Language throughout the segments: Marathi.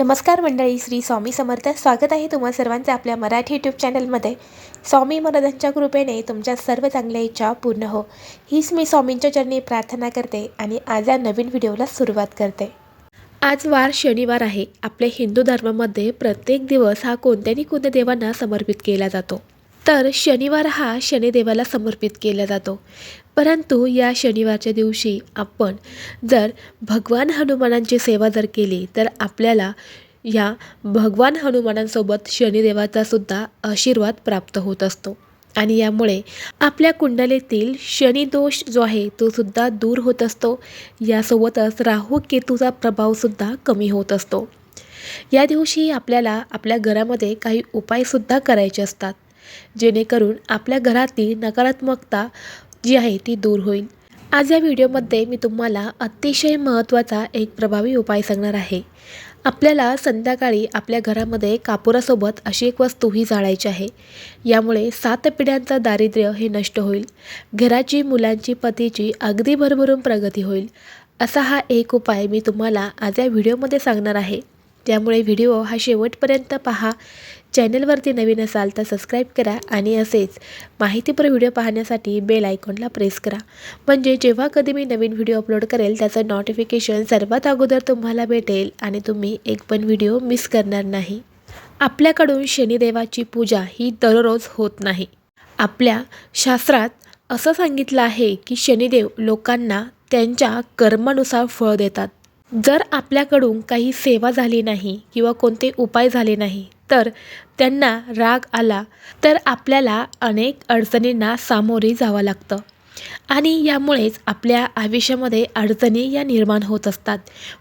नमस्कार मंडळी श्री स्वामी समर्थ. स्वागत आहे तुम्हा सर्वांचं आपल्या मराठी यूट्यूब चॅनलमध्ये स्वामी महाराजांच्या कृपेने तुमच्या सर्व चांगल्या इच्छा पूर्ण हो. हीच मी स्वामींच्या चरणी प्रार्थना करते आणि आज या नवीन व्हिडिओला सुरुवात करते. आज वार शनिवार आहे. आपल्या हिंदू धर्मामध्ये प्रत्येक दिवस हा कोणत्याही कोणत्या देवांना समर्पित केला जातो. तर शनिवार हा शनिदेवाला समर्पित केला जातो. परंतु या शनिवारच्या दिवशी आपण जर भगवान हनुमानांची सेवा जर केली तर आपल्याला या भगवान हनुमानांसोबत शनिदेवाचा सुद्धा आशीर्वाद प्राप्त होत असतो. आणि यामुळे आपल्या कुंडलीतील शनिदोष जो आहे तो सुद्धा दूर होत असतो. यासोबतच राहू केतूचा प्रभावसुद्धा कमी होत असतो. या दिवशी आपल्याला आपल्या घरामध्ये काही उपायसुद्धा करायचे असतात. जेणेकरून आपल्या घरातील नकारात्मकता जी आहे ती दूर होईल. आज या व्हिडिओमध्ये मी तुम्हाला अतिशय महत्त्वाचा एक प्रभावी उपाय सांगणार आहे. आपल्याला संध्याकाळी आपल्या घरामध्ये कापुरासोबत अशी एक वस्तू ही जाळायची आहे. यामुळे सात पिढ्यांचं दारिद्र्य हे नष्ट होईल. घराची मुलांची पतीची अगदी भरभरून प्रगती होईल. असा हा एक उपाय मी तुम्हाला आज या व्हिडिओमध्ये सांगणार आहे. त्यामुळे व्हिडिओ हा शेवटपर्यंत पहा. चॅनलवरती नवीन असाल तर सबस्क्राईब करा आणि असेच माहितीपर व्हिडिओ पाहण्यासाठी बेल आयकॉनला प्रेस करा. म्हणजे जेव्हा कधी मी नवीन व्हिडिओ अपलोड करेल त्याचं नोटिफिकेशन सर्वात अगोदर तुम्हाला भेटेल आणि तुम्ही एक पण व्हिडिओ मिस करणार नाही. आपल्याकडून शनिदेवाची पूजा ही दररोज होत नाही. आपल्या शास्त्रात असं सांगितलं आहे की शनिदेव लोकांना त्यांच्या कर्मानुसार फळ देतात. जर आपल्याकडून काही सेवा झाली नाही किंवा कोणते उपाय झाले नाही तर त्यांना राग आला तर आपल्याला अनेक अडचणींना सामोरे जावं लागतं. आणि यामुळेच आपल्या आयुष्यामध्ये अडचणी या निर्माण होत असतात.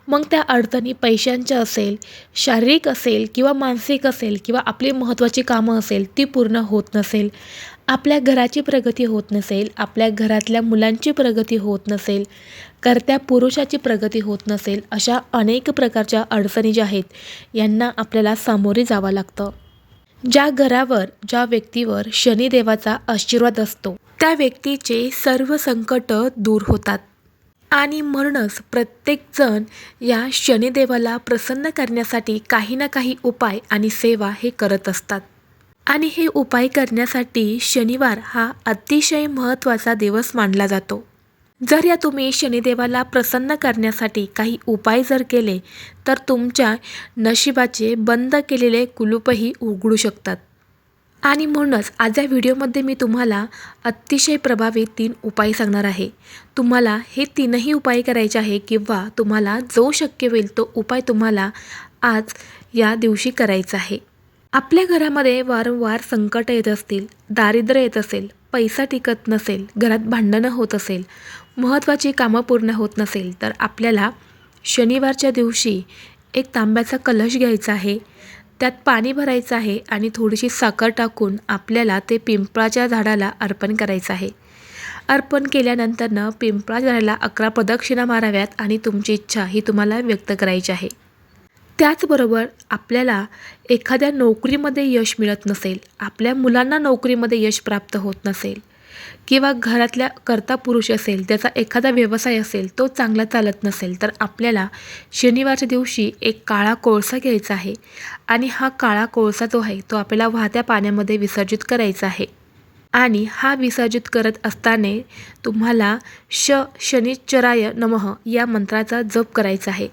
मग त्या अडचणी पैशांच्या असेल शारीरिक असेल किंवा मानसिक असेल किंवा आपली महत्त्वाची कामं असेल ती पूर्ण होत नसेल. आपल्या घराची प्रगती होत नसेल आपल्या घरातल्या मुलांची प्रगती होत नसेल करत्या पुरुषाची प्रगती होत नसेल अशा अनेक प्रकारच्या अडचणी ज्या आहेत यांना आपल्याला सामोरे जावं लागतं. ज्या घरावर ज्या व्यक्तीवर शनिदेवाचा आशीर्वाद असतो त्या व्यक्तीचे सर्व संकट दूर होतात आणि म्हणूनच प्रत्येकजण या शनिदेवाला प्रसन्न करण्यासाठी काही ना काही उपाय आणि सेवा हे करत असतात. आणि हे उपाय करण्यासाठी शनिवार हा अतिशय महत्त्वाचा दिवस मानला जातो. जर या तुम्ही शनिदेवाला प्रसन्न करण्यासाठी काही उपाय जर केले तर तुमच्या नशिबाचे बंद केलेले कुलूपही उघडू शकतात. आणि म्हणूनच आज या व्हिडिओमध्ये मी तुम्हाला अतिशय प्रभावी तीन उपाय सांगणार आहे. तुम्हाला हे तीनही उपाय करायचे आहे किंवा तुम्हाला जो शक्य होईल तो उपाय तुम्हाला आज या दिवशी करायचा आहे. आपल्या घरामध्ये वारंवार संकट येत असतील दारिद्र्य येत असेल पैसा टिकत नसेल घरात भांडणं होत असेल महत्त्वाची कामं पूर्ण होत नसेल तर आपल्याला शनिवारच्या दिवशी एक तांब्याचा कलश घ्यायचा आहे त्यात पाणी भरायचं आहे आणि थोडीशी साखर टाकून आपल्याला ते पिंपळाच्या झाडाला अर्पण करायचं आहे. अर्पण केल्यानंतरनं पिंपळा झाडाला अकरा प्रदक्षिणा माराव्यात आणि तुमची इच्छा ही तुम्हाला व्यक्त करायची आहे. त्याचबरोबर आपल्याला एखाद्या नोकरीमध्ये यश मिळत नसेल आपल्या मुलांना नोकरीमध्ये यश प्राप्त होत नसेल किंवा घरातल्या कर्ता पुरुष असेल त्याचा एखादा व्यवसाय असेल तो चांगला चालत नसेल तर आपल्याला शनिवारच्या दिवशी एक काळा कोळसा घ्यायचा आहे. आणि हा काळा कोळसा जो आहे तो आपल्याला वाहत्या पाण्यामध्ये विसर्जित करायचा आहे. आणि हा विसर्जित करत असताना तुम्हाला श शनिश्चराय नमः या मंत्राचा जप करायचा आहे.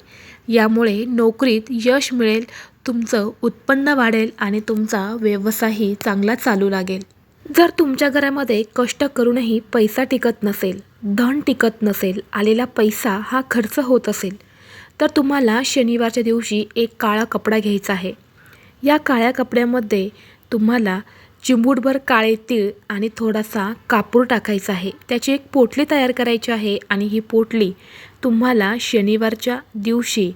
यामुळे नोकरीत यश मिळेल तुमचं उत्पन्न वाढेल आणि तुमचा व्यवसायही चांगला चालू लागेल. जर तुमच्या घरामध्ये कष्ट करूनही पैसा टिकत नसेल धन टिकत नसेल आलेला पैसा हा खर्च होत असेल तर तुम्हाला शनिवारच्या दिवशी एक काळा कपडा घ्यायचा आहे. या काळ्या कपड्यामध्ये तुम्हाला चिंबूडभर काळे तीळ आणि थोडासा कापूर टाकायचा आहे. त्याची एक पोटली तयार करायची आहे आणि ही पोटली तुम्हाला शनिवारच्या दिवशी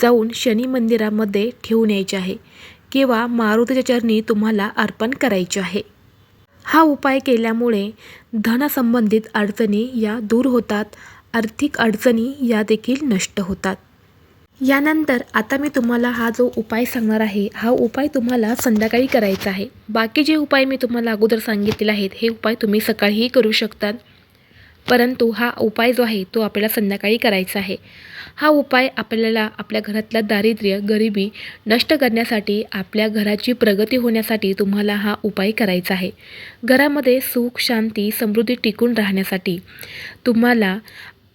जाऊन शनी मंदिरामध्ये ठेवून यायची आहे किंवा मारुतीच्या चरणी तुम्हाला अर्पण करायचे आहे. हा उपाय केल्यामुळे धनसंबंधित अडचणी या दूर होतात. आर्थिक अडचणी या देखील नष्ट होतात. यानंतर आता मी तुम्हाला हा जो उपाय सांगणार आहे हा उपाय तुम्हाला संध्याकाळी करायचा आहे. बाकी जे उपाय मी तुम्हाला अगोदर सांगितलेले आहेत हे उपाय तुम्ही सकाळीही करू शकतात. परंतु हा उपाय जो आहे तो आपल्याला संध्याकाळी करायचा आहे. हा उपाय आपल्याला आपल्या घरातलं दारिद्र्य गरिबी नष्ट करण्यासाठी आपल्या घराची प्रगती होण्यासाठी तुम्हाला हा उपाय करायचा आहे. घरामध्ये सुख शांती समृद्धी टिकून राहण्यासाठी तुम्हाला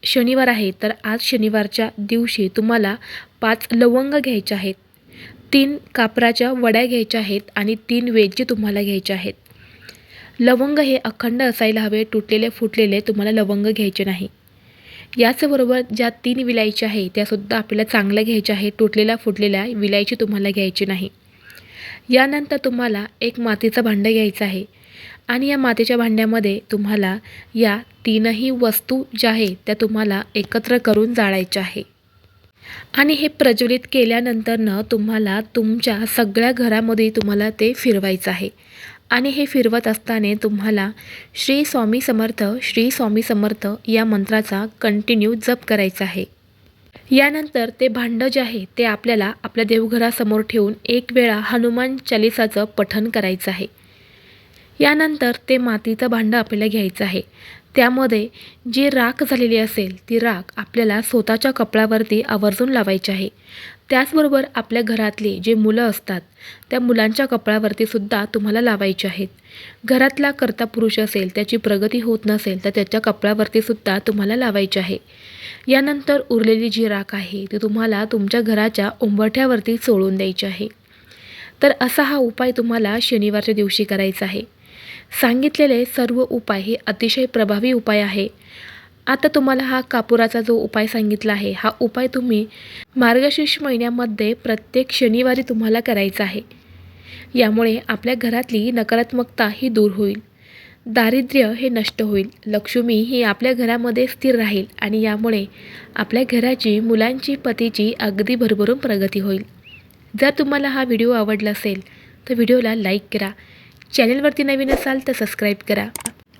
शनिवार आहे तर आज शनिवारच्या दिवशी तुम्हाला पाच लवंग घ्यायचे आहेत तीन कापराच्या वड्या घ्यायच्या आहेत आणि तीन वेलची तुम्हाला घ्यायच्या आहेत. लवंग हे अखंड असायला हवे तुटलेले फुटलेले तुम्हाला लवंग घ्यायचे नाही. याचबरोबर ज्या तीन विलायच्या आहे त्यासुद्धा आपल्याला चांगल्या घ्यायच्या आहे तुटलेल्या फुटलेल्या विलायची तुम्हाला घ्यायची नाही. यानंतर तुम्हाला एक मातीचं भांडं घ्यायचं आहे आणि या मातीच्या भांड्यामध्ये तुम्हाला या तीनही वस्तू ज्या आहेत त्या तुम्हाला एकत्र करून जाळायच्या आहे. आणि हे प्रज्वलित केल्यानंतरनं तुम्हाला तुमच्या सगळ्या घरामध्ये तुम्हाला ते फिरवायचं आहे. आणि हे फिरवत असताना तुम्हाला श्री स्वामी समर्थ श्री स्वामी समर्थ या मंत्राचा कंटिन्यू जप करायचा आहे. यानंतर ते भांडं जे आहे ते आपल्याला आपल्या देवघरासमोर ठेवून एक वेळा हनुमान चालिसाचं पठण करायचं आहे. यानंतर ते मातीचं भांडं आपल्याला घ्यायचं आहे. त्यामध्ये जी राख झालेली असेल ती राख आपल्याला स्वतःच्या कपड्यावरती आवर्जून लावायची आहे. त्याचबरोबर आपल्या घरातली जे मुलं असतात त्या मुलांच्या कपाळावरती सुद्धा तुम्हाला लावायचे आहेत. घरातला कर्ता पुरुष असेल त्याची प्रगती होत नसेल तर त्याच्या कपाळावरती सुद्धा तुम्हाला लावायचे आहे. यानंतर उरलेली जी राख आहे ती तुम्हाला तुमच्या घराच्या उंबरठ्यावरती चोळून द्यायची आहे. तर असा हा उपाय तुम्हाला शनिवारच्या दिवशी करायचा आहे. सांगितलेले सर्व उपाय हे अतिशय प्रभावी उपाय आहे. आता तुम्हाला हा कापुराचा जो उपाय सांगितला आहे हा उपाय तुम्ही मार्गशीर्ष महिन्यामध्ये प्रत्येक शनिवारी तुम्हाला करायचा आहे. यामुळे आपल्या घरातली नकारात्मकता ही दूर होईल. दारिद्र्य हे नष्ट होईल. लक्ष्मी ही आपल्या घरामध्ये स्थिर राहील आणि यामुळे आपल्या घराची मुलांची पतीची अगदी भरभरून प्रगती होईल. जर तुम्हाला हा व्हिडिओ आवडला असेल तर व्हिडिओला लाईक करा. चॅनलवरती नवीन असाल तर सबस्क्राईब करा.